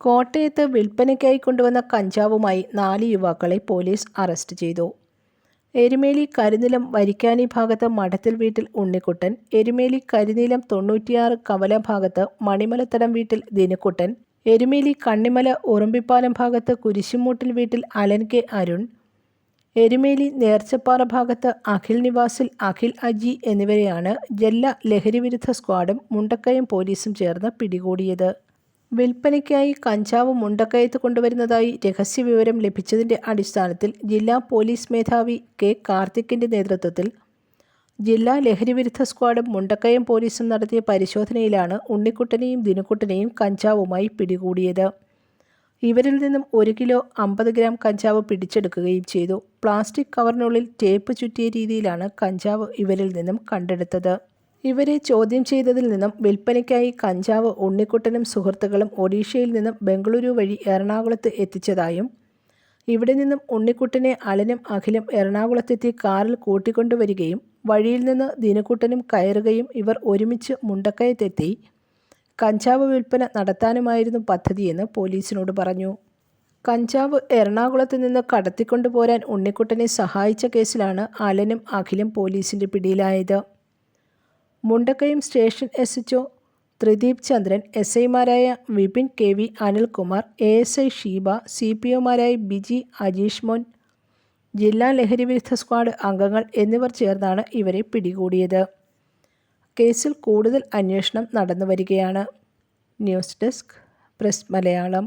കോട്ടയത്ത് വിൽപ്പനയ്ക്കായി കൊണ്ടുവന്ന കഞ്ചാവുമായി നാല് യുവാക്കളെ പോലീസ് അറസ്റ്റ് ചെയ്തു. എരുമേലി കരിനിലം വരിക്കാനി ഭാഗത്ത് മഠത്തിൽ വീട്ടിൽ ഉണ്ണിക്കുട്ടൻ എരുമേലി കരിനിലം തൊണ്ണൂറ്റിയാറ് കവല ഭാഗത്ത് മണിമലത്തടം വീട്ടിൽ ദിനക്കുട്ടൻ എരുമേലി കണ്ണിമല ഉറുമ്പിപ്പാലം ഭാഗത്ത് കുരിശുമൂട്ടിൽ വീട്ടിൽ അലൻ കെ അരുൺ എരുമേലി നേർച്ചപ്പാറ ഭാഗത്ത് അഖിൽ നിവാസിൽ അഖിൽ അജി എന്നിവരെയാണ് ജില്ലാ ലഹരിവിരുദ്ധ സ്ക്വാഡും മുണ്ടക്കയം പോലീസും ചേർന്ന് പിടികൂടിയത്. വിൽപ്പനയ്ക്കായി കഞ്ചാവ് മുണ്ടക്കയത്ത് കൊണ്ടുവരുന്നതായി രഹസ്യവിവരം ലഭിച്ചതിന്റെ അടിസ്ഥാനത്തിൽ ജില്ലാ പോലീസ് മേധാവി കെ കാർത്തിക്കിന്റെ നേതൃത്വത്തിൽ ജില്ലാ ലഹരിവിരുദ്ധ സ്ക്വാഡും മുണ്ടക്കയം പോലീസും നടത്തിയ പരിശോധനയിലാണ് ഉണ്ണിക്കുട്ടനെയും ദിനുക്കുട്ടനെയും കഞ്ചാവുമായി പിടികൂടിയത്. ഇവരിൽ നിന്നും ഒരു കിലോ അമ്പത് ഗ്രാം കഞ്ചാവ് പിടിച്ചെടുക്കുകയും ചെയ്തു. പ്ലാസ്റ്റിക് കവറിനുള്ളിൽ ടേപ്പ് ചുറ്റിയ രീതിയിലാണ് കഞ്ചാവ് ഇവരിൽ നിന്നും കണ്ടെടുത്തത്. ഇവരെ ചോദ്യം ചെയ്തതിൽ നിന്നും വിൽപ്പനയ്ക്കായി കഞ്ചാവ് ഉണ്ണിക്കുട്ടനും സുഹൃത്തുക്കളും ഒഡീഷയിൽ നിന്നും ബംഗളൂരു വഴി എറണാകുളത്ത് എത്തിച്ചതായും ഇവിടെ നിന്നും ഉണ്ണിക്കുട്ടനെ അലനും അഖിലും എറണാകുളത്തെത്തി കാറിൽ കൂട്ടിക്കൊണ്ടുവരികയും വഴിയിൽ നിന്ന് ദിനക്കുട്ടനും കയറുകയും ഇവർ ഒരുമിച്ച് മുണ്ടക്കയത്തെത്തി കഞ്ചാവ് വിൽപ്പന നടത്താനുമായിരുന്നു പദ്ധതിയെന്ന് പോലീസിനോട് പറഞ്ഞു. കഞ്ചാവ് എറണാകുളത്ത് നിന്ന് കടത്തിക്കൊണ്ടുപോരാൻ ഉണ്ണിക്കുട്ടനെ സഹായിച്ച കേസിലാണ് അലനും അഖിലും പോലീസിന്റെ പിടിയിലായത്. Mundakkayam station S H Thrideep Chandran S ഐമാരായ Vipin K V Anilkumar A S I Sheeba C P ഒമാരായ Biji Ajeesh Mon ജില്ലാ ലഹരിവിരുദ്ധ സ്ക്വാഡ് അംഗങ്ങൾ എന്നിവർ ചേർന്നാണ് ഇവരെ പിടികൂടിയത്. കേസിൽ കൂടുതൽ അന്വേഷണം നടന്നു വരികയാണ് news desk press Malayalam.